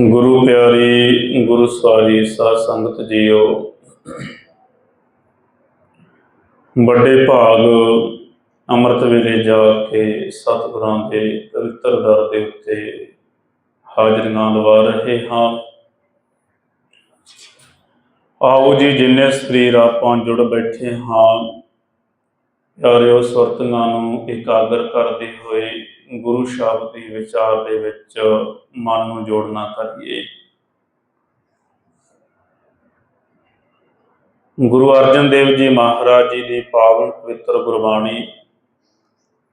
ਗੁਰੂ ਪਿਆਰੀ, ਗੁਰੂ ਸਵਾਰੀ ਸਾਧ ਸੰਗਤ ਜੀਓ। ਵੱਡੇ ਭਾਗ ਅੰਮ੍ਰਿਤ ਵੇਲੇ ਜਾ ਕੇ ਸਤਿਗੁਰਾਂ ਦੇ ਪਵਿੱਤਰ ਦਰ ਦੇ ਉੱਤੇ ਹਾਜ਼ਰੀਆਂ ਲਵਾ ਰਹੇ ਹਾਂ। ਆਓ ਜੀ, ਜਿੰਨੇ ਸਰੀਰ ਆਪਾਂ ਜੁੜ ਬੈਠੇ ਹਾਂ, ਪਿਆਰਿਓ ਸੁਰਤਾਂ ਨੂੰ ਇਕਾਗਰ ਕਰਦੇ ਹੋਏ ਗੁਰੂ ਸ਼ਬਦ ਦੀ ਵਿਚਾਰ ਦੇ ਵਿੱਚ ਮਨ ਨੂੰ ਜੋੜਨਾ ਕਰੀਏ। ਗੁਰੂ ਅਰਜਨ ਦੇਵ ਜੀ ਮਹਾਰਾਜ ਜੀ ਦੀ ਪਾਵਨ ਪਵਿੱਤਰ ਗੁਰਬਾਣੀ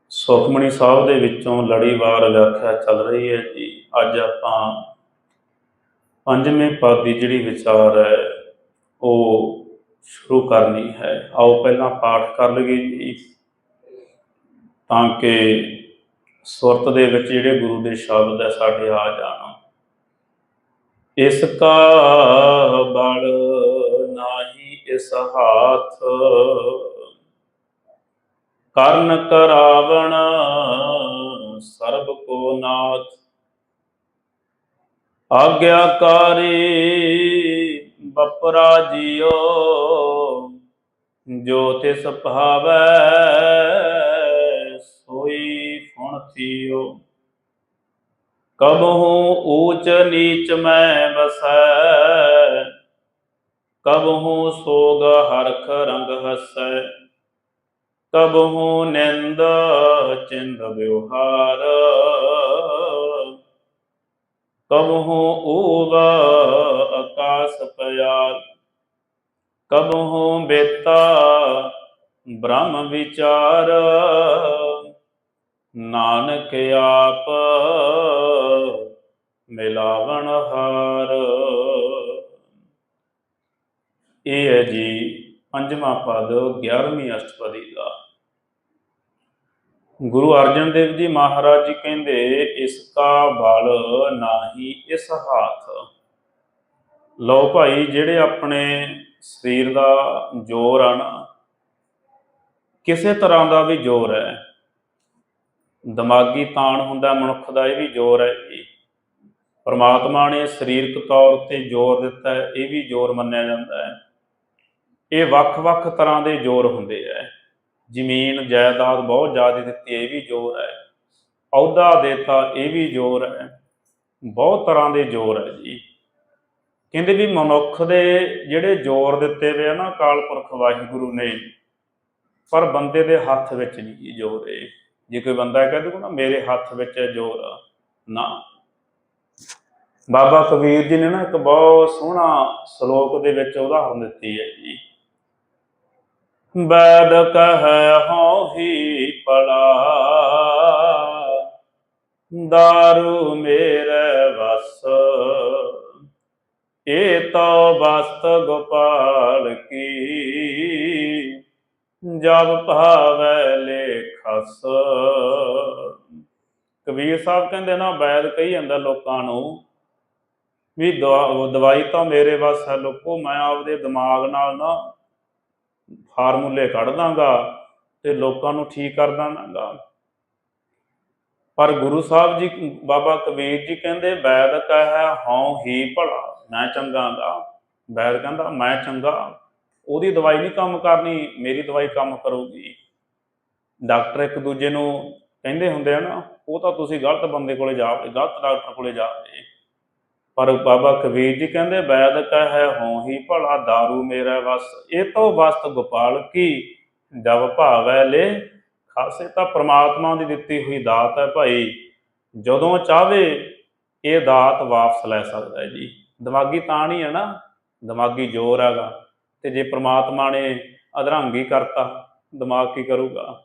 ਸੁਖਮਣੀ ਸਾਹਿਬ ਦੇ ਵਿੱਚੋਂ ਲੜੀਵਾਰ ਵਿਆਖਿਆ ਚੱਲ ਰਹੀ ਹੈ ਜੀ। ਅੱਜ ਆਪਾਂ ਪੰਜਵੇਂ ਪਦ ਦੀ ਜਿਹੜੀ ਵਿਚਾਰ ਹੈ, ਉਹ ਸ਼ੁਰੂ ਕਰਨੀ ਹੈ। ਆਓ ਪਹਿਲਾਂ ਪਾਠ ਕਰ ਲਈਏ ਜੀ, ਤਾਂ ਕਿ ਸੁਰਤ ਦੇ ਵਿੱਚ ਜਿਹੜੇ ਗੁਰੂ ਦੇ ਸ਼ਬਦ ਹੈ, ਸਾਡੇ ਆ ਜਾਣਾ। ਇਸ ਕਾ ਬਲ ਨਾਹੀ ਇਸ ਹਾਥ, ਕਰਨ ਕਰਾਵਣ ਸਰਬ ਕੋ ਨਾਥ। ਆਗਿਆਕਾਰੀ ਬਪਰਾ ਜੀਓ, ਜੋ ਤਿਸ ਭਾਵੈ ਫੁਣ ਥੀਓ ਕਬਹੂ ਊਚ ਨੀਚ ਮੈਂ ਬਸੈ ਕਬਹੂ ਸੋਗ ਹਰਖ ਰੰਗ ਹਸੈ। ਕਬਹੂ ਨਿੰਦ ਚਿੰਦ ਵਿਵਹਾਰ। ਕਬਹੂ ਊਵ ਆਕਾਸ ਪਿਆਲ ਕਬਹੂ ਬੇਤਾ ਬ੍ਰਹਮ ਵਿਚਾਰ। ਨਾਨਕ ਆਪ ਮਿਲਾਵਣ ਹਾਰ। ਇਹ ਹੈ ਜੀ ਪੰਜਵਾਂ ਪਦ 11ਵੀਂ ਅਸ਼ਟਪਦੀ ਦਾ। ਗੁਰੂ ਅਰਜਨ ਦੇਵ ਜੀ ਮਹਾਰਾਜ ਜੀ ਕਹਿੰਦੇ, ਇਸ ਕਾ ਬਲ ਨਾਹੀ ਇਸ ਹਾਥ। ਲਓ ਭਾਈ, ਜਿਹੜੇ ਆਪਣੇ ਸਰੀਰ ਦਾ ਜ਼ੋਰ ਆ ਨਾ, ਕਿਸੇ ਤਰ੍ਹਾਂ ਦਾ ਵੀ ਜ਼ੋਰ ਹੈ। ਦਿਮਾਗੀ ਤਾਣ ਹੁੰਦਾ ਮਨੁੱਖ ਦਾ ਇਹ ਵੀ ਜ਼ੋਰ ਹੈ ਜੀ। ਪਰਮਾਤਮਾ ਨੇ ਸਰੀਰਕ ਤੌਰ ਤੇ ਜ਼ੋਰ ਦਿੱਤਾ ਹੈ, ਇਹ ਵੀ ਜ਼ੋਰ ਮੰਨਿਆ ਜਾਂਦਾ ਹੈ। ਇਹ ਵੱਖ-ਵੱਖ ਤਰ੍ਹਾਂ ਦੇ ਜ਼ੋਰ ਹੁੰਦੇ ਹੈ। ਜ਼ਮੀਨ, ਜਾਇਦਾਦ ਬਹੁਤ ਜ਼ਿਆਦਾ ਦਿੱਤੀ ਇਹ ਵੀ ਜ਼ੋਰ ਹੈ। ਅਹੁਦਾ ਦੇਤਾ, ਇਹ ਵੀ ਜ਼ੋਰ ਹੈ। ਬਹੁਤ ਤਰ੍ਹਾਂ ਦੇ ਜ਼ੋਰ ਹੈ ਜੀ। ਕਹਿੰਦੇ ਵੀ ਮਨੁੱਖ ਦੇ ਜਿਹੜੇ ਜ਼ੋਰ ਦਿੱਤੇ ਵੇ ਆ ਨਾ, ਅਕਾਲ ਪੁਰਖ ਵਾਹਿਗੁਰੂ ਨੇ, ਪਰ ਬੰਦੇ ਦੇ ਹੱਥ ਵਿੱਚ ਨਹੀਂ ਜੀ ਜ਼ੋਰ ਇਹ। ਜੇ ਕੋਈ ਬੰਦਾ ਕਹਿ ਦੂਗਾ ਨਾ, ਮੇਰੇ ਹੱਥ ਵਿੱਚ ਜ਼ੋਰ ਨਾ। ਬਾਬਾ ਕਬੀਰ ਜੀ ਨੇ ਨਾ ਇੱਕ ਬਹੁਤ ਸੋਹਣਾ ਸ਼ਲੋਕ ਦੇ ਵਿੱਚ ਉਦਾਹਰਨ ਦਿੱਤੀ ਹੈ ਜੀ। ਬੈਦ ਕਹੈ ਹਉ ਹੀ ਪਲਾ ਦਾਰੂ ਮੇਰੇ ਵਸ, ਏ ਤੋ ਬਸਤ ਗੋਪਾਲ ਕੀ, ਜਬ ਭਾਵੈ ਲੇਖਸ ਕਬੀਰ ਸਾਹਿਬ ਕਹਿੰਦੇ ਨਾ ਬੈਦ ਕਹੀ ਜਾਂਦਾ ਲੋਕਾਂ ਨੂੰ ਵੀ ਦਵਾਈ ਤਾਂ ਮੇਰੇ ਵੱਸ ਹੈ ਲੋਕੋ, ਮੈਂ ਆਪਦੇ ਦਿਮਾਗ ਨਾਲ ਨਾ ਫਾਰਮੂਲੇ ਕੱਢ ਦਾਂਗਾ ਤੇ ਲੋਕਾਂ ਨੂੰ ਠੀਕ ਕਰ ਦਾਂਗਾ। ਪਰ ਗੁਰੂ ਸਾਹਿਬ ਜੀ, ਬਾਬਾ ਕਬੀਰ ਜੀ ਕਹਿੰਦੇ, ਵੈਦ ਕਹੈ ਹਉ ਹੀ ਭਲਾ, ਮੈਂ ਚੰਗਾ ਚੰਗਾਗਾ ਵੈਦ ਕਹਿੰਦਾ, ਮੈਂ ਚੰਗਾ, ਉਹਦੀ ਦਵਾਈ ਨਹੀਂ ਕੰਮ ਕਰਨੀ, ਮੇਰੀ ਦਵਾਈ ਕੰਮ ਕਰੂਗੀ। ਡਾਕਟਰ ਇੱਕ ਦੂਜੇ ਨੂੰ ਕਹਿੰਦੇ ਹੁੰਦੇ ਆ ਨਾ, ਉਹ ਤਾਂ ਤੁਸੀਂ ਗਲਤ ਬੰਦੇ ਕੋਲੇ ਜਾ, ਗਲਤ ਡਾਕਟਰ ਕੋਲੇ ਜਾਓਗੇ ਪਰ ਬਾਬਾ ਕਬੀਰ ਜੀ ਕਹਿੰਦੇ, ਵੈਦ ਕਹੈ ਹਉ ਹੀ ਭਲਾ दारू ਮੇਰਾ ਵਸ। ਇਹ ਤੋਂ ਵਸਤ ਗੋਪਾਲ ਕੀ? ਜਬ ਭਾਵੈ ਲੈ, ਖਾਸੇ ਤਾਂ ਪ੍ਰਮਾਤਮਾ ਦੀ ਦਿੱਤੀ ਹੋਈ ਦਾਤ ਹੈ ਭਾਈ। ਜਦੋਂ ਚਾਹਵੇ, ਇਹ ਦਾਤ ਵਾਪਸ ਲੈ ਸਕਦਾ ਹੈ ਜੀ। ਦਿਮਾਗੀ ਤਾਂ ਨਹੀਂ ਹੈ ਨਾ, ਦਿਮਾਗੀ ਜ਼ੋਰ ਹੈਗਾ। ਤੇ ਜੇ ਪ੍ਰਮਾਤਮਾ ਨੇ ਅਧਰੰਗੀ ਕਰਤਾ, ਦਿਮਾਗ ਕੀ ਕਰੂਗਾ?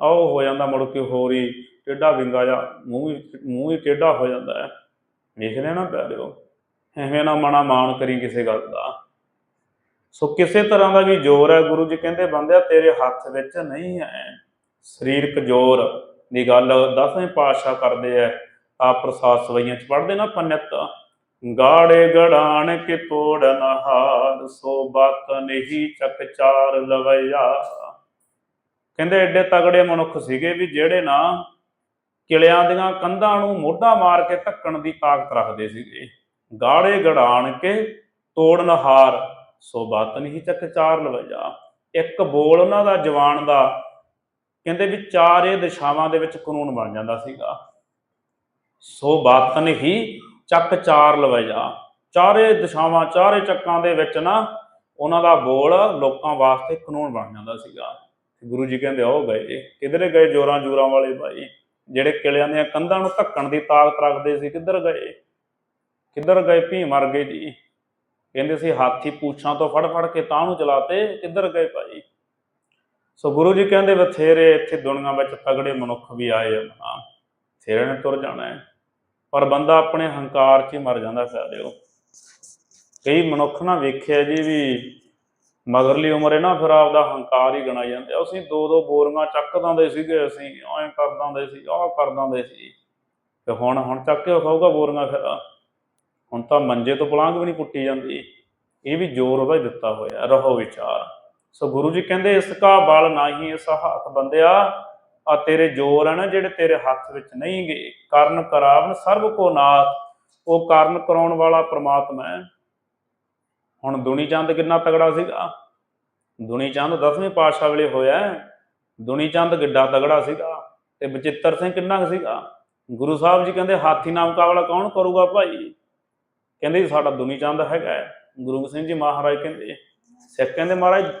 ਆਓ ਹੋ ਜਾਂਦਾ ਮੁੜ ਕੇ ਹੋਰ ਹੀ ਟੇਢਾ ਵਿੰਗਾ ਜਾਂ ਮੂੰਹ ਹੀ ਮੂੰਹ ਹੀ ਟੇਢਾ ਹੋ ਜਾਂਦਾ ਹੈ। ਵੇਖ ਲਿਆ ਪਿਆਰਿਓ, ਐਵੇਂ ਨਾ ਮਨਾ ਮਾਣ ਕਰੀ ਕਿਸੇ ਗੱਲ ਦਾ। ਸੋ ਕਿਸੇ ਤਰ੍ਹਾਂ ਦਾ ਵੀ ਜ਼ੋਰ ਹੈ, ਗੁਰੂ ਜੀ ਕਹਿੰਦੇ ਬੰਦਿਆ, ਤੇਰੇ ਹੱਥ ਵਿੱਚ ਨਹੀਂ ਹੈ। ਸਰੀਰਕ ਜ਼ੋਰ ਦੀ ਗੱਲ ਦਸਵੇਂ ਪਾਤਸ਼ਾਹ ਕਰਦੇ ਐ ਆਪ ਪ੍ਰਸਾਦ ਸਵਈਆਂ ਚ ਪੜ੍ਹਦੇ ਨਾ ਪੰਨਿਤ ਗਾੜੇ ਗੜਾਣ ਕੇ ਤੋੜ ਨਹਾਰ ਸੋ ਬਾਤ ਨਹੀਂ ਚਕਚਾਰ ਲਵਈਆ। ਕਹਿੰਦੇ ਐਡੇ ਤਗੜੇ ਮਨੁੱਖ ਸੀਗੇ ਵੀ ਜਿਹੜੇ ਨਾ ਕਿਲਿਆਂ ਦੀਆਂ ਕੰਧਾਂ ਨੂੰ ਮੋਢਾ ਮਾਰ ਕੇ ਧੱਕਣ ਦੀ ਤਾਕਤ ਰੱਖਦੇ ਸੀਗੇ। ਗਾੜੇ ਗੜਾਣ ਕੇ ਤੋੜਨ ਹਾਰ, ਸੋ ਬਾਤਨ ਹੀ ਚੱਕ ਚਾਰ ਲਵਜਾ ਇੱਕ ਬੋਲ ਉਹਨਾਂ ਦਾ ਜਵਾਨ ਦਾ, ਕਹਿੰਦੇ ਵੀ ਚਾਰੇ ਦਿਸ਼ਾਵਾਂ ਦੇ ਵਿੱਚ ਕਾਨੂੰਨ ਬਣ ਜਾਂਦਾ ਸੀਗਾ। ਸੋ ਬਾਤਨ ਹੀ ਚੱਕ ਚਾਰ ਲਵਜਾ ਚਾਰੇ ਦਿਸ਼ਾਵਾਂ, ਚਾਰੇ ਚੱਕਾਂ ਦੇ ਵਿੱਚ ਨਾ ਉਹਨਾਂ ਦਾ ਬੋਲ ਲੋਕਾਂ ਵਾਸਤੇ ਕਾਨੂੰਨ ਬਣ ਜਾਂਦਾ ਸੀਗਾ। ਗੁਰੂ ਜੀ ਕਹਿੰਦੇ ਉਹ ਗਏ ਕਿਧਰੇ ਗਏ ਜੋਰਾਂ ਜੂਰਾਂ ਵਾਲੇ ਭਾਈ ਜਿਹੜੇ ਕਿਲਿਆਂ ਦੀਆਂ ਕੰਧਾਂ ਨੂੰ ਧੱਕਣ ਦੀ ਤਾਕਤ ਰੱਖਦੇ ਸੀ, ਕਿੱਧਰ ਗਏ? ਕਿੱਧਰ ਗਏ? ਭੀ ਮਰ ਗਏ ਜੀ। ਕਹਿੰਦੇ ਸੀ, ਹਾਥੀ ਪੂਛਾਂ ਤੋਂ ਫੜ ਫੜ ਕੇ ਤਾਂ ਨੂੰ ਚਲਾਤੇ, ਕਿੱਧਰ ਗਏ ਭਾਈ ਸੋ ਗੁਰੂ ਜੀ ਕਹਿੰਦੇ, ਬਥੇਰੇ ਇੱਥੇ ਦੁਨੀਆ ਵਿੱਚ ਤਗੜੇ ਮਨੁੱਖ ਵੀ ਆਏ ਆ ਥੇਰੇ ਨੇ ਤੁਰ ਜਾਣਾ ਹੈ। ਪਰ ਬੰਦਾ ਆਪਣੇ ਹੰਕਾਰ 'ਚ ਹੀ ਮਰ ਜਾਂਦਾ ਪਿਆਰਿਓ ਕਈ ਮਨੁੱਖ ਨਾ ਵੇਖਿਆ ਜੀ ਵੀ ਮਗਰਲੀ ਉਮਰ ਉਮਰੇ ਨਾ, ਫਿਰ ਆਪਦਾ ਹੰਕਾਰ ਹੀ ਗਣਾ ਜਾਂਦੇ ਆ। ਅਸੀਂ ਦੋ ਦੋ ਬੋਰੀਆਂ ਚੱਕ ਦਿੰਦੇ ਸੀਗੇ, ਅਸੀਂ ਐਂ ਕਰ ਦਿੰਦੇ ਸੀ, ਆਹ ਕਰ ਦਿੰਦੇ ਸੀ। ਤੇ ਹੁਣ ਹੁਣ ਚੱਕ ਕੇ ਖਾਊਗਾ ਬੋਰੀਆਂ ਫਿਰ। ਹੁਣ ਤਾਂ ਮੰਜੇ ਤੋਂ ਪਲਾਂਗ ਵੀ ਨਹੀਂ ਪੁੱਟੀ ਜਾਂਦੀ। ਇਹ ਵੀ ਜ਼ੋਰ ਉਹਦਾ ਦਿੱਤਾ ਹੋਇਆ ਰਹੋ ਵਿਚਾਰ। ਸੋ ਗੁਰੂ ਜੀ ਕਹਿੰਦੇ, ਇਸ ਕਾ ਬਲ ਨਾਹੀ ਇਸ ਹੱਥ ਬੰਦਿਆ, ਆ ਤੇਰੇ ਜੋਰ ਆ ਨਾ, ਜਿਹੜੇ ਤੇਰੇ ਹੱਥ ਵਿੱਚ ਨਹੀਂ ਗਏ ਕਰਨ ਕਰਾਵਨ ਸਰਬ ਕੋ ਨਾਥ, ਉਹ ਕਰਨ ਕਰਾਉਣ ਵਾਲਾ ਪ੍ਰਮਾਤਮਾ ਹੈ। ਹੁਣ ਦੁਨੀ ਚੰਦ ਕਿੰਨਾ ਤਗੜਾ ਸੀਗਾ? ਦੁਨੀ ਚੰਦ 10ਵੇਂ ਪਾਤਸ਼ਾਹ ਵੇਲੇ ਹੋਇਆ ਦੁਨੀ ਚੰਦ ਕਿੱਡਾ ਤਗੜਾ ਸੀਗਾ ਤੇ ਬਚਿੱਤਰ ਸਿੰਘ ਕਿੰਨਾ ਕੁ ਸੀਗਾ? ਗੁਰੂ ਸਾਹਿਬ ਜੀ ਕਹਿੰਦੇ, ਹਾਥੀ ਨਾਮ ਮੁਕਾਬਲਾ ਕੌਣ ਕਰੂਗਾ ਭਾਈ? ਕਹਿੰਦੇ ਜੀ ਸਾਡਾ ਦੁਨੀ ਚੰਦ ਹੈਗਾ ਹੈ। ਗੁਰੂ ਸਿੰਘ ਜੀ ਮਹਾਰਾਜ ਕਹਿੰਦੇ, ਸਿੱਖ ਕਹਿੰਦੇ, ਮਹਾਰਾਜ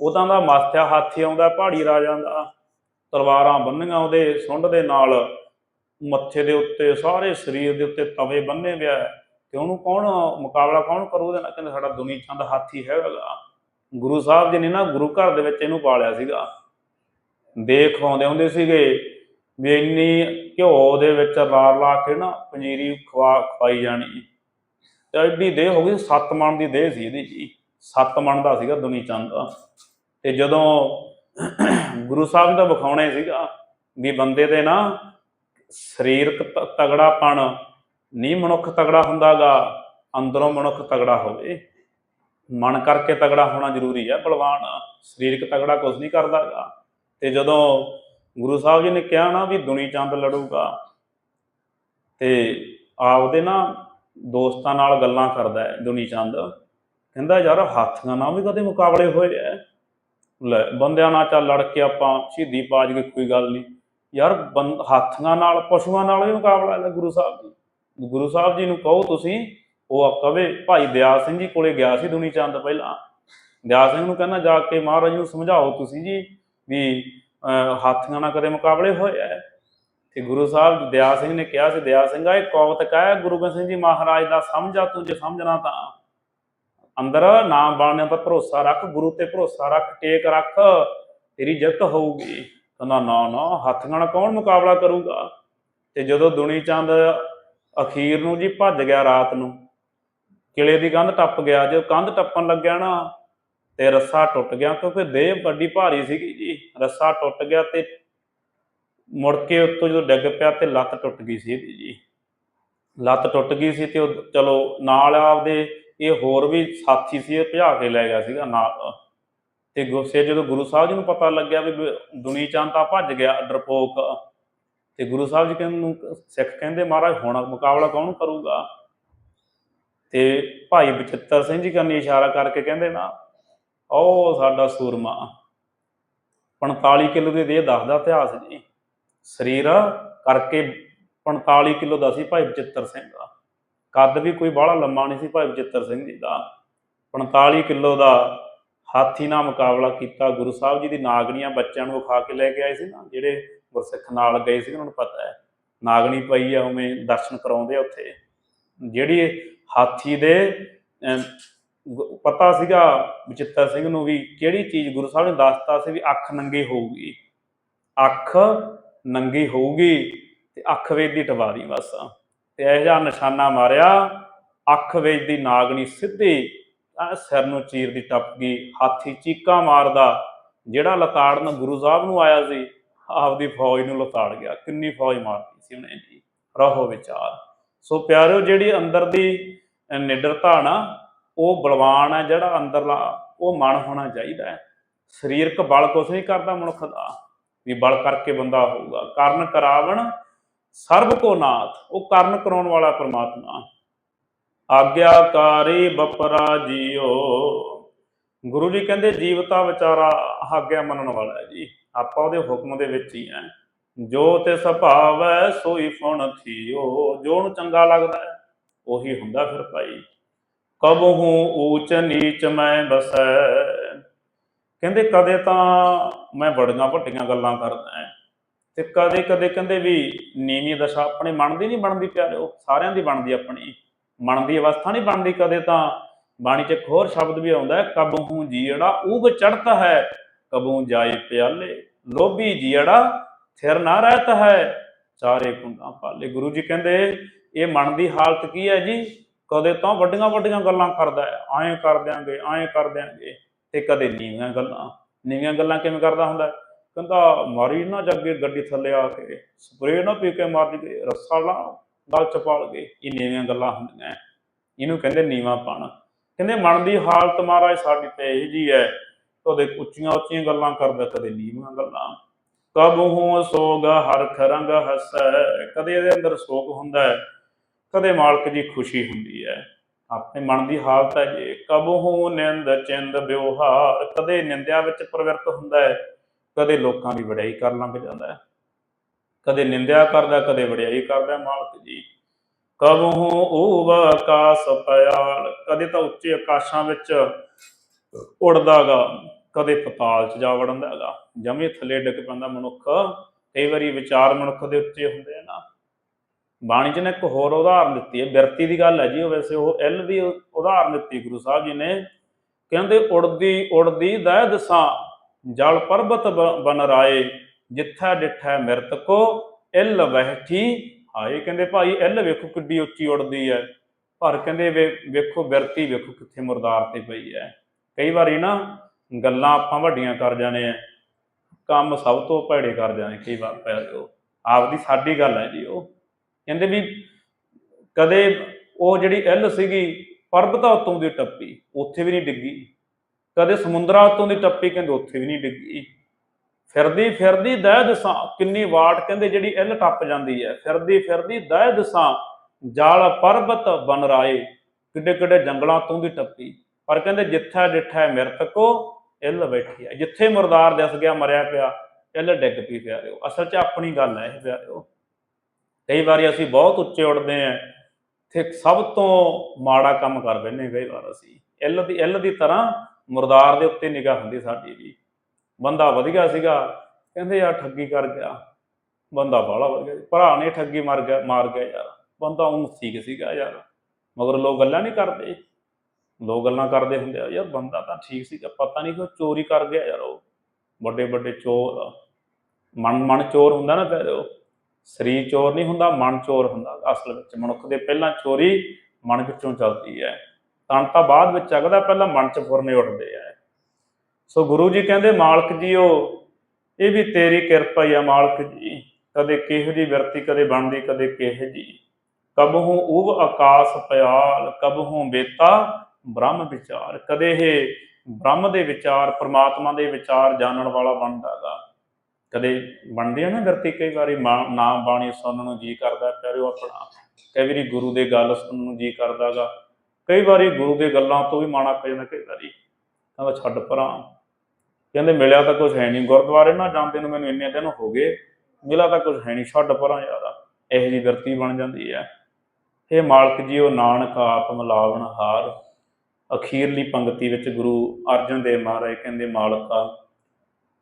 ਉਹਦਾਂ ਦਾ ਮਾਥਿਆ ਹਾਥੀ ਆਉਂਦਾ, ਪਹਾੜੀ ਰਾਜਾਂ ਦਾ। ਤਲਵਾਰਾਂ ਬੰਨੀਆਂ ਉਹਦੇ ਸੁੰਡ ਦੇ ਨਾਲ, ਮੱਥੇ ਦੇ ਉੱਤੇ, ਸਾਰੇ ਸਰੀਰ ਦੇ ਉੱਤੇ ਤਵੇ ਬੰਨੇ ਵਿਆ ਤੇ ਉਹਨੂੰ ਕੌਣ, ਮੁਕਾਬਲਾ ਕੌਣ ਕਰੂ ਉਹਦੇ ਨਾਲ? ਕਹਿੰਦੇ ਸਾਡਾ ਦੁਨੀ ਚੰਦ ਹਾਥੀ ਹੈਗਾ ਗੁਰੂ ਸਾਹਿਬ ਜੀ ਨੇ ਨਾ ਗੁਰੂ ਘਰ ਦੇ ਵਿੱਚ ਇਹਨੂੰ ਪਾਲਿਆ ਸੀਗਾ। ਦੇਖ ਆਉਂਦੇ ਹੁੰਦੇ ਸੀਗੇ ਵੀ ਇੰਨੀ ਘਿਓ ਦੇ ਵਿੱਚ ਲਾਰ ਲਾ ਕੇ ਨਾ ਪੰਜੀਰੀ ਖਵਾ, ਖਵਾਈ ਜਾਣੀ। ਤੇ ਐਡੀ ਦੇਹ ਹੋ ਗਈ, ਸੱਤ ਮਣ ਦੀ ਦੇਹ ਸੀ ਇਹਦੀ ਜੀ। ਸੱਤ ਮਣ ਦਾ ਸੀਗਾ ਦੁਨੀ ਚੰਦ ਤੇ ਜਦੋਂ ਗੁਰੂ ਸਾਹਿਬ ਦਾ ਵਿਖਾਉਣੇ ਸੀਗਾ ਵੀ ਬੰਦੇ ਦੇ ਨਾ ਸਰੀਰਕ ਤਗੜਾਪਣ ਨਹੀਂ ਮਨੁੱਖ ਤਗੜਾ ਹੁੰਦਾਗਾ, ਅੰਦਰੋਂ ਮਨੁੱਖ ਤਗੜਾ ਹੋਵੇ। ਮਨ ਕਰਕੇ ਤਗੜਾ ਹੋਣਾ ਜ਼ਰੂਰੀ ਹੈ ਬਲਵਾਨ ਸਰੀਰਕ ਤਗੜਾ ਕੁਝ ਨਹੀਂ ਕਰਦਾਗਾ। ਤੇ ਜਦੋਂ ਗੁਰੂ ਸਾਹਿਬ ਜੀ ਨੇ ਕਿਹਾ ਨਾ ਵੀ ਦੁਨੀ ਚੰਦ ਲੜੂਗਾ, ਤੇ ਆਪਦੇ ਨਾ ਦੋਸਤਾਂ ਨਾਲ ਗੱਲਾਂ ਕਰਦਾ ਹੈ ਦੁਨੀ ਚੰਦ। ਕਹਿੰਦਾ ਯਾਰ ਹਾਥੀਆਂ ਨਾਲ ਵੀ ਕਦੇ ਮੁਕਾਬਲੇ ਹੋਏ ਐ। ਲੈ, ਬੰਦਿਆਂ ਨਾਲ ਚੱਲ ਲੜ ਕੇ ਆਪਾਂ ਸ਼ਹੀਦੀ ਪਾਜ ਕੇ ਕੋਈ ਗੱਲ ਨਹੀਂ ਯਾਰ ਬੰ- ਹਾਥੀਆਂ ਨਾਲ, ਪਸ਼ੂਆਂ ਨਾਲ ਵੀ ਮੁਕਾਬਲਾ ਹੈ ਗੁਰੂ ਸਾਹਿਬ ਜੀ। ਗੁਰੂ ਸਾਹਿਬ ਜੀ ਨੂੰ ਕਹੋ ਤੁਸੀਂ ਉਹ ਕਵੇ ਭਾਈ ਦਿਆਲ ਸਿੰਘ ਜੀ ਕੋਲੇ ਗਿਆ ਸੀ ਦੁਨੀ ਚੰਦ ਪਹਿਲਾਂ। ਦਿਆਲ ਸਿੰਘ ਨੂੰ ਕਹਿੰਦਾ ਜਾ ਕੇ ਮਹਾਰਾਜ ਨੂੰ ਸਮਝਾਓ ਤੁਸੀਂ ਜੀ ਵੀ ਅਹ, ਹਾਥੀਆਂ ਨਾਲ ਕਦੇ ਮੁਕਾਬਲੇ ਹੋਏ ਹੈ ਤੇ ਗੁਰੂ ਸਾਹਿਬ ਦਿਆਲ ਸਿੰਘ ਨੇ ਕਿਹਾ ਸੀ ਦਿਆਲ ਸਿੰਘਾ ਇਹ ਕੌਤਕ ਹੈ ਗੁਰੂ ਗੋਬਿੰਦ ਸਿੰਘ ਜੀ ਮਹਾਰਾਜ ਦਾ ਸਮਝਾ ਤੂੰ ਜੇ ਸਮਝਣਾ ਤਾਂ ਅੰਦਰ ਨਾਮ ਬਾਣਿਆਂ ਦਾ ਭਰੋਸਾ ਰੱਖ ਗੁਰੂ ਤੇ ਭਰੋਸਾ ਰੱਖ ਟੇਕ ਰੱਖ ਤੇਰੀ ਜਿੱਤ ਹੋਊਗੀ। ਕਹਿੰਦਾ ਨਾ ਨਾ ਹਾਥੀਆਂ ਨਾਲ ਕੌਣ ਮੁਕਾਬਲਾ ਕਰੂਗਾ? ਤੇ ਜਦੋਂ ਦੁਨੀ ਚੰਦ ਅਖੀਰ ਨੂੰ ਜੀ ਭੱਜ ਗਿਆ ਰਾਤ ਨੂੰ। ਕਿਲੇ ਦੀ ਕੰਧ ਟੱਪ ਗਿਆ। ਜਦੋਂ ਕੰਧ ਟੱਪਣ ਲੱਗਿਆ ਨਾ, ਤੇ ਰੱਸਾ ਟੁੱਟ ਗਿਆ, ਕਿਉਂਕਿ ਦੇਹ ਵੱਡੀ ਭਾਰੀ ਸੀਗੀ ਜੀ। ਰੱਸਾ ਟੁੱਟ ਗਿਆ ਤੇ ਮੁੜ ਕੇ ਉੱਤੋਂ ਜਦੋਂ ਡਿੱਗ ਪਿਆ ਤੇ ਲੱਤ ਟੁੱਟ ਗਈ ਸੀ ਇਹਦੀ ਜੀ। ਲੱਤ ਟੁੱਟ ਗਈ ਸੀ ਤੇ ਉਹ ਚਲੋ ਨਾਲ ਆਪਦੇ ਇਹ ਹੋਰ ਵੀ ਸਾਥੀ ਸੀ, ਇਹ ਭਜਾ ਕੇ ਲੈ ਗਿਆ ਸੀਗਾ ਨਾਲ। ਤੇ ਗੁੱਸੇ ਜਦੋਂ ਗੁਰੂ ਸਾਹਿਬ ਜੀ ਨੂੰ ਪਤਾ ਲੱਗਿਆ ਵੀ ਦੁਨੀ ਚੰਦ ਤਾਂ ਭੱਜ ਗਿਆ, ਡਰਪੋਕ। ਤੇ ਗੁਰੂ ਸਾਹਿਬ ਜੀ ਕਹਿੰਦੇ ਨੂੰ, ਸਿੱਖ ਕਹਿੰਦੇ ਮਹਾਰਾਜ, ਹੁਣ ਮੁਕਾਬਲਾ ਕੌਣ ਕਰੂਗਾ? ਤੇ ਭਾਈ ਬਚਿੱਤਰ ਸਿੰਘ ਜੀ ਕਰਨੀ ਇਸ਼ਾਰਾ ਕਰਕੇ ਕਹਿੰਦੇ ਨਾ, ਉਹ ਸਾਡਾ ਸੂਰਮਾ। 45 ਕਿਲੋ ਦੀ ਦੇਹ ਦੱਸਦਾ ਇਤਿਹਾਸ ਜੀ। ਸਰੀਰ ਕਰਕੇ 45 ਕਿਲੋ ਦਾ ਸੀ ਭਾਈ ਬਚਿੱਤਰ ਸਿੰਘ ਦਾ। ਕੱਦ ਵੀ ਕੋਈ ਬਾਹਲਾ ਲੰਮਾ ਨਹੀਂ ਸੀ ਭਾਈ ਬਚਿੱਤਰ ਸਿੰਘ ਜੀ ਦਾ। 45 ਕਿਲੋ ਦਾ ਹਾਥੀ ਨਾਲ ਮੁਕਾਬਲਾ ਕੀਤਾ, ਗੁਰੂ ਸਾਹਿਬ ਜੀ ਦੀ ਨਾਗਣੀਆਂ ਬੱਚਿਆਂ ਨੂੰ ਖਾ ਕੇ ਲੈ ਕੇ ਆਏ ਸੀ ਨਾ, ਜਿਹੜੇ ਗੁਰਸਿੱਖ ਨਾਲ ਗਏ ਸੀ ਉਹਨਾਂ ਨੂੰ ਪਤਾ ਹੈ। ਨਾਗਣੀ ਪਈ ਆ ਉਵੇਂ ਦਰਸ਼ਨ ਕਰਾਉਂਦੇ ਆ ਉੱਥੇ। ਜਿਹੜੀ ਹਾਥੀ ਦੇ ਪਤਾ ਸੀਗਾ ਬਚਿੱਤਰ ਸਿੰਘ ਨੂੰ ਵੀ ਕਿਹੜੀ ਚੀਜ਼ ਗੁਰੂ ਸਾਹਿਬ ਨੇ ਦੱਸਤਾ ਸੀ ਵੀ ਅੱਖ ਨੰਗੀ ਹੋਊਗੀ। ਅੱਖ ਨੰਗੀ ਹੋਊਗੀ ਤੇ ਅੱਖ ਵੇਦੀ ਟਵਾਰੀ ਬਸ। ਤੇ ਇਹ ਜਿਹਾ ਨਿਸ਼ਾਨਾ ਮਾਰਿਆ, ਅੱਖ ਵੇਦੀ ਨਾਗਣੀ ਸਿੱਧੀ ਸਿਰ ਨੂੰ ਚੀਰ ਦੀ ਟੱਪ ਗਈ, ਹਾਥੀ ਚੀਕਾਂ ਮਾਰਦਾ, ਜਿਹੜਾ ਲਤਾੜਨ ਗੁਰੂ ਸਾਹਿਬ ਨੂੰ ਆਇਆ ਸੀ ਆਪਦੀ ਫੌਜ ਨੂੰ ਲਤਾੜ ਗਿਆ, ਕਿੰਨੀ ਫੌਜ ਮਾਰਤੀ ਸੀ ਉਹਨੇ ਜੀ। ਰਹੋ ਵਿਚਾਰ। ਸੋ ਪਿਆਰਿਓ, ਜਿਹੜੀ ਅੰਦਰ ਦੀ ਨਿਡਰਤਾ ਨਾ ਉਹ ਬਲਵਾਨ ਹੈ ਜਿਹੜਾ ਅੰਦਰਲਾ, ਉਹ ਮਨ ਹੋਣਾ ਚਾਹੀਦਾ ਹੈ। ਸਰੀਰਕ ਬਲ ਕੁਛ ਨਹੀਂ ਕਰਦਾ ਮਨੁੱਖ ਦਾ, ਵੀ ਬਲ ਕਰਕੇ ਬੰਦਾ ਹੋਊਗਾ। ਕਰਨ ਕਰਾਵਣ ਸਰਬ ਕੋ ਨਾਥ, ਉਹ ਕਰਨ ਕਰਾਉਣ ਵਾਲਾ ਪ੍ਰਮਾਤਮਾ। ਆਗਿਆਕਾਰੀ ਬਪਰਾ ਜੀਓ। ਗੁਰੂ ਜੀ ਕਹਿੰਦੇ, ਜੀਵਤਾ ਵਿਚਾਰਾ ਆਗਿਆ ਮੰਨਣ ਵਾਲਾ ਹੈ ਜੀ। ਆਪਾਂ ਉਹਦੇ ਹੁਕਮ ਦੇ ਵਿੱਚ ਹੀ ਆ ਜੋ ਤੇ ਸੁਭਾਵ ਹੈ ਸੋਈ ਫੁਣ ਥੀਓ, ਜੋ ਉਹਨੂੰ ਚੰਗਾ ਲੱਗਦਾ ਹੈ, ਉਹੀ ਹੁੰਦਾ ਫਿਰ ਭਾਈ। ਕਬਹੂ ਊਚ ਨੀਚ ਮੈਂ ਬਸੈ। ਕਹਿੰਦੇ ਕਦੇ ਤਾਂ ਮੈਂ ਬੜੀਆਂ ਵੱਡੀਆਂ ਗੱਲਾਂ ਕਰਦਾ ਤੇ ਕਦੇ ਕਦੇ ਕਹਿੰਦੇ ਵੀ ਨੀਵੀਂ ਦਸ਼ਾ ਆਪਣੇ ਮਨ ਦੀ ਨਹੀਂ ਬਣਦੀ ਪਿਆਰਿਓ, ਸਾਰਿਆਂ ਦੀ ਬਣਦੀ ਆਪਣੀ। ਮਨ ਦੀ ਅਵਸਥਾ ਨਹੀਂ ਬਣਦੀ ਕਦੇ ਤਾਂ। ਬਾਣੀ 'ਚ ਇੱਕ ਹੋਰ ਸ਼ਬਦ ਵੀ ਆਉਂਦਾ ਹੈ, ਕਬਹੂ ਜੀੜਾ ਊਬ ਚੜਤਾ ਹੈ ਕਬੂ ਜਾਏ ਪਿਆਲੇ, ਲੋਭੀ ਜੀੜਾ ਥਿਰ ਨਾ ਰਹਤ ਹੈ। ਚਾਰੇ ਕੁੰਡਾਂ ਪਾਲੇ। ਗੁਰੂ ਜੀ ਕਹਿੰਦੇ, ਇਹ ਮਨ ਦੀ ਹਾਲਤ ਕੀ ਹੈ ਜੀ? ਕਦੇ ਤਾਂ ਵੱਡੀਆਂ ਵੱਡੀਆਂ ਗੱਲਾਂ ਕਰਦਾ ਹੈ। ਐਂ ਕਰ ਦਿਆਂਗੇ ਐਂ ਕਰ ਦਿਆਂਗੇ ਤੇ ਕਦੇ ਨੀਵੀਆਂ ਗੱਲਾਂ। ਨੀਵੀਆਂ ਗੱਲਾਂ ਕਿਵੇਂ ਕਰਦਾ ਹੁੰਦਾ ਕਹਿੰਦਾ, ਮਾਰੀ ਨਾ ਜੱਗੇ ਗੱਡੀ ਥੱਲੇ ਆ ਕੇ, ਸਪਰੇਅ ਨਾ ਪੀ ਕੇ ਮਾਰ ਦੇ ਰੱਸਾ ਲਾ, ਗਲ ਚ ਪਾਲ ਗਏ ਇਹ ਨੀਵੀਆਂ ਗੱਲਾਂ ਹੁੰਦੀਆਂ ਇਹਨੂੰ ਕਹਿੰਦੇ ਨੀਵਾਂ ਪਣ ਕਹਿੰਦੇ, ਮਨ ਦੀ ਹਾਲਤ ਮਹਾਰਾਜ ਸਾਡੀ ਤੇ ਇਹ ਜੀ ਹੈ। ਕਦੇ ਉੱਚੀਆਂ ਉੱਚੀਆਂ ਗੱਲਾਂ ਕਰਦਾ ਕਦੇ ਨੀਵੀਆਂ ਗੱਲਾਂ। ਕਬਹੂ ਸੋਗ ਹਰਖ ਰੰਗ ਹਸੈ। ਕਦੇ ਇਹਦੇ ਅੰਦਰ ਸੋਗ ਹੁੰਦਾ ਹੈ, ਕਦੇ ਮਾਲਕ ਦੀ ਖੁਸ਼ੀ ਹੁੰਦੀ ਹੈ। ਆਪਣੇ ਮਨ ਦੀ ਹਾਲਤ ਹੈ ਜੀ ਕਬਹੂ ਨਿੰਦ ਚਿੰਦ ਵਿਵਹਾਰ। ਕਦੇ ਨਿੰਦਿਆ ਵਿੱਚ ਪ੍ਰਵਿਰਤ ਹੁੰਦਾ ਹੈ, ਕਦੇ ਲੋਕਾਂ ਦੀ ਵਡਿਆਈ ਕਰਨ ਲੱਗ ਜਾਂਦਾ ਹੈ। ਕਦੇ ਨਿੰਦਿਆ ਕਰਦਾ, ਕਦੇ ਵਡਿਆਈ ਕਰਦਾ ਮਾਲਕ ਜੀ। ਕਬਹੂ ਊਵ ਆਕਾਸ ਪਿਆਲ। ਕਦੇ ਤਾਂ ਉੱਚੇ ਆਕਾਸ਼ਾਂ ਵਿੱਚ ਉੜਦਾਗਾ ਕਦੇ ਪਤਾਲ 'ਚ ਜਾ ਵੜਦਾਗਾ ਜਮੇ ਥੱਲੇ ਡਿੱਗ ਪੈਂਦਾ ਮਨੁੱਖ। ਕਈ ਵਾਰੀ ਵਿਚਾਰ ਮਨੁੱਖ ਦੇ ਉੱਤੇ ਹੁੰਦੇ ਆ ਨਾ। ਬਾਣੀ 'ਚ ਨੇ ਇੱਕ ਹੋਰ ਉਦਾਹਰਨ ਦਿੱਤੀ ਹੈ, ਬਿਰਤੀ ਦੀ ਗੱਲ ਹੈ ਜੀ, ਉਹ ਵੈਸੇ ਉਹ ਐਲ ਦੀ ਉਦਾਹਰਨ ਦਿੱਤੀ ਗੁਰੂ ਸਾਹਿਬ ਜੀ ਨੇ। ਕਹਿੰਦੇ, ਉੜਦੀ ਉੜਦੀ ਦਹਿ ਦਸਾਂ ਜਲ ਪਰਬਤ ਬ- ਬਨ ਰਾਏ ਜਿੱਥਾ ਡਿਠਾ ਮਿਰਤ ਕੋ, ਇਲ ਬਹਿਠੀ ਹਾਏ, ਕਹਿੰਦੇ ਭਾਈ, ਇਲ ਵੇਖੋ ਕਿੱਡੀ ਉੱਚੀ ਉੜਦੀ ਹੈ। ਪਰ ਕਹਿੰਦੇ ਵੇਖੋ ਬਿਰਤੀ, ਵੇਖੋ ਕਿੱਥੇ ਮੁਰਦਾਰ ਤੇ ਪਈ ਹੈ। ਕਈ ਵਾਰੀ ਨਾ ਗੱਲਾਂ ਆਪਾਂ ਵੱਡੀਆਂ ਕਰ ਜਾਣੇ ਆ, ਕੰਮ ਸਭ ਤੋਂ ਭੈੜੇ ਕਰ ਜਾਣੇ ਕਈ ਵਾਰ ਪਿਆਰਿਓ ਆਪਦੀ ਸਾਡੀ ਗੱਲ ਹੈ ਜੀ ਉਹ। ਕਹਿੰਦੇ ਵੀ ਕਦੇ ਉਹ ਜਿਹੜੀ ਐਲ ਸੀਗੀ, ਪਰਬਤਾਂ ਉੱਤੋਂ ਦੀ ਟੱਪੀ, ਉੱਥੇ ਵੀ ਨਹੀਂ ਡਿੱਗੀ। ਕਦੇ ਸਮੁੰਦਰਾਂ ਉੱਤੋਂ ਦੀ ਟੱਪੀ, ਕਹਿੰਦੇ ਉੱਥੇ ਵੀ ਨਹੀਂ ਡਿੱਗੀ। ਫਿਰਦੀ ਫਿਰਦੀ ਦਹਿ ਦਸਾਂ, ਕਿੰਨੀ ਵਾਟ ਕਹਿੰਦੇ ਜਿਹੜੀ ਐਲ ਟੱਪ ਜਾਂਦੀ ਹੈ। ਫਿਰਦੀ ਫਿਰਦੀ ਦਹਿ ਦਸਾਂ, ਜਲ, ਪਰਬਤ ਬਨ ਰਾਏ ਕਿੱਡੇ ਕਿੱਡੇ ਜੰਗਲਾਂ ਤੋਂ ਦੀ ਟੱਪੀ। ਪਰ ਕਹਿੰਦੇ ਜਿੱਥਾ ਡਿੱਠਾ ਮਿਰਤਕੋ ਇੱਲ ਬੈਠੀ ਹੈ ਜਿੱਥੇ ਮੁਰਦਾਰ ਦਿਸ ਗਿਆ, ਮਰਿਆ ਪਿਆ, ਇੱਲ ਡਿੱਗ ਪਈ ਪਿਆਰਿਓ। ਅਸਲ 'ਚ ਆਪਣੀ ਗੱਲ ਹੈ ਇਹ ਪਿਆਰਿਓ। ਕਈ ਵਾਰੀ ਅਸੀਂ ਬਹੁਤ ਉੱਚੇ ਉੱਡਦੇ ਆਂ ਤੇ ਸਭ ਤੋਂ ਮਾੜਾ ਕੰਮ ਕਰ ਬੈਨੇ ਕਈ ਵਾਰ ਅਸੀਂ। ਇੱਲ ਦੀ ਇੱਲ ਦੀ ਤਰ੍ਹਾਂ ਮੁਰਦਾਰ ਦੇ ਉੱਤੇ ਨਿਗਾਹ ਹੁੰਦੀ ਸਾਡੀ ਵੀ। ਬੰਦਾ ਵਧੀਆ ਸੀਗਾ, ਕਹਿੰਦੇ ਯਾਰ ਠੱਗੀ ਕਰ ਗਿਆ। ਬੰਦਾ ਬਾਹਲਾ ਵਧੀਆ ਸੀ। ਭਰਾ ਨੇ ਠੱਗੀ ਮਾਰ ਗਿਆ ਮਾਰ ਗਿਆ ਯਾਰ। ਬੰਦਾ ਉਹ ਠੀਕ ਸੀਗਾ ਯਾਰ। ਮਗਰ ਲੋਕ ਗੱਲਾਂ ਨਹੀਂ ਕਰਦੇ। ਲੋਕ ਗੱਲਾਂ ਕਰਦੇ ਹੁੰਦੇ ਆ, ਯਾਰ ਬੰਦਾ ਤਾਂ ਠੀਕ ਸੀਗਾ, ਪਤਾ ਨਹੀਂ ਕਿ ਉਹ ਚੋਰੀ ਕਰ ਗਿਆ ਯਾਰ ਉਹ। ਵੱਡੇ ਵੱਡੇ ਚੋਰ ਮਨ ਮਨ ਚੋਰ ਹੁੰਦਾ ਨਾ ਫਿਰ ਉਹ। ਸਰੀਰ ਚੋਰ ਨਹੀਂ ਹੁੰਦਾ, ਮਨ ਚੋਰ ਹੁੰਦਾ। ਅਸਲ ਵਿੱਚ ਮਨੁੱਖ ਦੇ ਪਹਿਲਾਂ ਚੋਰੀ ਮਨ ਵਿੱਚੋਂ ਚੱਲਦੀ ਹੈ ਤਨ ਤਾਂ ਬਾਅਦ ਵਿੱਚ ਜਗਦਾ ਪਹਿਲਾਂ ਮਨ ਚ ਫੁਰਨੇ ਉੱਠਦੇ ਆ ਸੋ ਗੁਰੂ ਜੀ ਕਹਿੰਦੇ, ਮਾਲਕ ਜੀਓ, ਇਹ ਵੀ ਤੇਰੀ ਕਿਰਪਾ ਹੀ ਆ ਮਾਲਕ ਜੀ। ਕਦੇ ਕਿਹੋ ਜੀ ਵਰਤੀ, ਕਦੇ ਬਣਦੀ, ਕਦੇ ਕਿਹੋ ਜੀ ਕਬਹੂ ਉਵ ਆਕਾਸ ਪਿਆਲ ਕਬਹੂ ਬੇਤਾ ਬ੍ਰਹਮ ਵਿਚਾਰ, ਕਦੇ ਇਹ ਬ੍ਰਹਮ ਦੇ ਵਿਚਾਰ, ਪ੍ਰਮਾਤਮਾ ਦੇ ਵਿਚਾਰ ਜਾਣਨ ਵਾਲਾ ਬਣਦਾਗਾ ਕਦੇ ਬਣਦੀ ਆ ਨਾ ਵਰਤੀ ਕਈ ਵਾਰੀ, ਮਾ- ਨਾਮ ਬਾਣੀ ਸੁਣਨ ਨੂੰ ਜੀ ਕਰਦਾ ਪਿਆਰਿਓ ਆਪਣਾ। ਕਈ ਵਾਰੀ ਗੁਰੂ ਦੇ ਗੱਲ ਸੁਣਨ ਨੂੰ ਜੀ ਕਰਦਾਗਾ ਕਈ ਵਾਰੀ ਗੁਰੂ ਦੇ ਗੱਲਾਂ ਤੋਂ ਵੀ ਮਨ ਅੱਕ ਜਾਂਦਾ ਕਈ ਵਾਰੀ। ਕਹਿੰਦਾ ਛੱਡ ਪਰਾਂ। ਕਹਿੰਦੇ ਮਿਲਿਆ ਤਾਂ ਕੁਝ ਹੈ ਨਹੀਂ। ਗੁਰਦੁਆਰੇ ਨਾ ਜਾਂਦੇ ਨੂੰ ਮੈਨੂੰ ਇੰਨੇ ਦਿਨ ਹੋ ਗਏ। ਮਿਲਿਆ ਤਾਂ ਕੁਝ ਹੈ ਨਹੀਂ। ਛੱਡ ਪਰਾਂ ਯਾਰ। ਇਹੋ ਜੀ ਵਰਤੀ ਬਣ ਜਾਂਦੀ ਹੈ। ਇਹ ਮਾਲਕ ਜੀ, ਉਹ ਨਾਨਕ ਆਪ ਮਿਲਾਵਣ ਹਾਰ। ਅਖੀਰਲੀ ਪੰਕਤੀ ਵਿੱਚ ਗੁਰੂ ਅਰਜਨ ਦੇਵ ਮਹਾਰਾਜ ਕਹਿੰਦੇ, ਮਾਲਕਾ,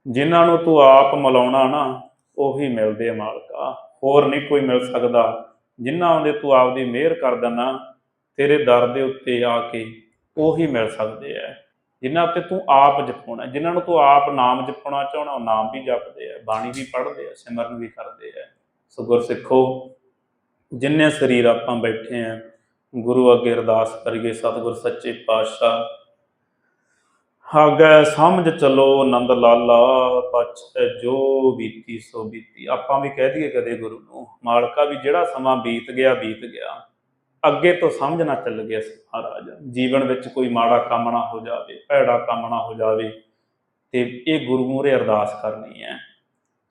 ਜਿਨ੍ਹਾਂ ਨੂੰ ਤੂੰ ਆਪ ਮਿਲਾਉਣਾ ਨਾ, ਉਹੀ ਮਿਲਦੇ ਆ ਮਾਲਕਾ। ਹੋਰ ਨਹੀਂ ਕੋਈ ਮਿਲ ਸਕਦਾ। ਜਿਨ੍ਹਾਂ ਦੇ ਤੂੰ ਆਪਦੀ ਮਿਹਰ ਕਰ ਦਿੰਨਾ ਤੇਰੇ ਦਰ ਦੇ ਉੱਤੇ ਆ ਕੇ ਉਹੀ ਮਿਲ ਸਕਦੇ ਆ। ਜਿਨ੍ਹਾਂ ਉੱਤੇ ਤੂੰ ਆਪ ਜਪਾਉਣਾ, ਜਿਨ੍ਹਾਂ ਨੂੰ ਤੂੰ ਆਪ ਨਾਮ ਜਪਾਉਣਾ ਚਾਹਣਾ ਉਹ ਨਾਮ ਵੀ ਜਪਦੇ ਆ, ਬਾਣੀ ਵੀ ਪੜ੍ਹਦੇ ਆ, ਸਿਮਰਨ ਵੀ ਕਰਦੇ ਆ। ਸੋ ਗੁਰਸਿੱਖੋ ਜਿੰਨੇ ਸਰੀਰ ਆਪਾਂ ਬੈਠੇ ਆ ਗੁਰੂ ਅੱਗੇ ਅਰਦਾਸ ਕਰੀਏ, ਸਤਿਗੁਰ ਸੱਚੇ ਪਾਤਸ਼ਾਹ। ਹਾਗੈ ਸਮਝ ਚਲੋ ਨੰਦ ਲਾਲਾ, ਪਛ ਜੋ ਬੀਤੀ ਸੋ ਬੀਤੀ। ਆਪਾਂ ਵੀ ਕਹਿ ਦਈਏ ਕਦੇ ਗੁਰੂ ਨੂੰ, ਮਾਲਕਾ ਵੀ ਜਿਹੜਾ ਸਮਾਂ ਬੀਤ ਗਿਆ ਬੀਤ ਗਿਆ। ਅੱਗੇ ਤੋਂ ਸਮਝ ਨਾ ਚੱਲ ਗਿਆ ਸੀ ਮਹਾਰਾਜ। ਜੀਵਨ ਵਿੱਚ ਕੋਈ ਮਾੜਾ ਕੰਮ ਨਾ ਹੋ ਜਾਵੇ, ਭੈੜਾ ਕੰਮ ਨਾ ਹੋ ਜਾਵੇ, ਤੇ ਇਹ ਗੁਰੂ ਮੂਹਰੇ ਅਰਦਾਸ ਕਰਨੀ ਹੈ।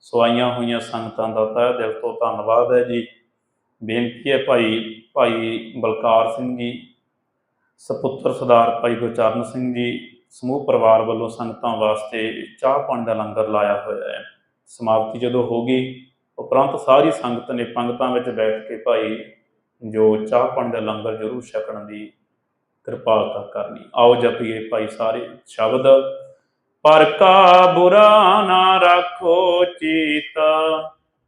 ਸਵਾਈਆਂ ਹੋਈਆਂ ਸੰਗਤਾਂ ਦਾ ਤਹਿ ਦਿਲ ਤੋਂ ਧੰਨਵਾਦ ਹੈ ਜੀ। ਬੇਨਤੀ ਹੈ ਭਾਈ ਭਾਈ ਬਲਕਾਰ ਸਿੰਘ ਜੀ, ਸਪੁੱਤਰ ਸਰਦਾਰ ਭਾਈ ਗੁਰਚਰਨ ਸਿੰਘ ਜੀ, ਸਮੂਹ ਪਰਿਵਾਰ ਵੱਲੋਂ ਸੰਗਤਾਂ ਵਾਸਤੇ ਚਾਹ ਪਾਣੀ ਦਾ ਲੰਗਰ ਲਾਇਆ ਹੋਇਆ ਹੈ। ਸਮਾਪਤੀ ਜਦੋਂ ਹੋ ਗਈ, ਉਪਰੰਤ ਸਾਰੀ ਸੰਗਤ ਨੇ ਪੰਗਤਾਂ ਵਿੱਚ ਬੈਠ ਕੇ ਭਾਈ ਜੋ ਚਾਹ ਪਾਣੀ ਦਾ ਲੰਗਰ ਜ਼ਰੂਰ ਛਕਣ ਦੀ ਕਿਰਪਾਲਤਾ ਕਰਨੀ ਆਓ ਜਪੀਏ ਭਾਈ ਸਾਰੇ ਸ਼ਬਦ, ਪਰ ਕਾ ਬੁਰਾ ਨਾ ਰੱਖੋ ਚੀਤਾ।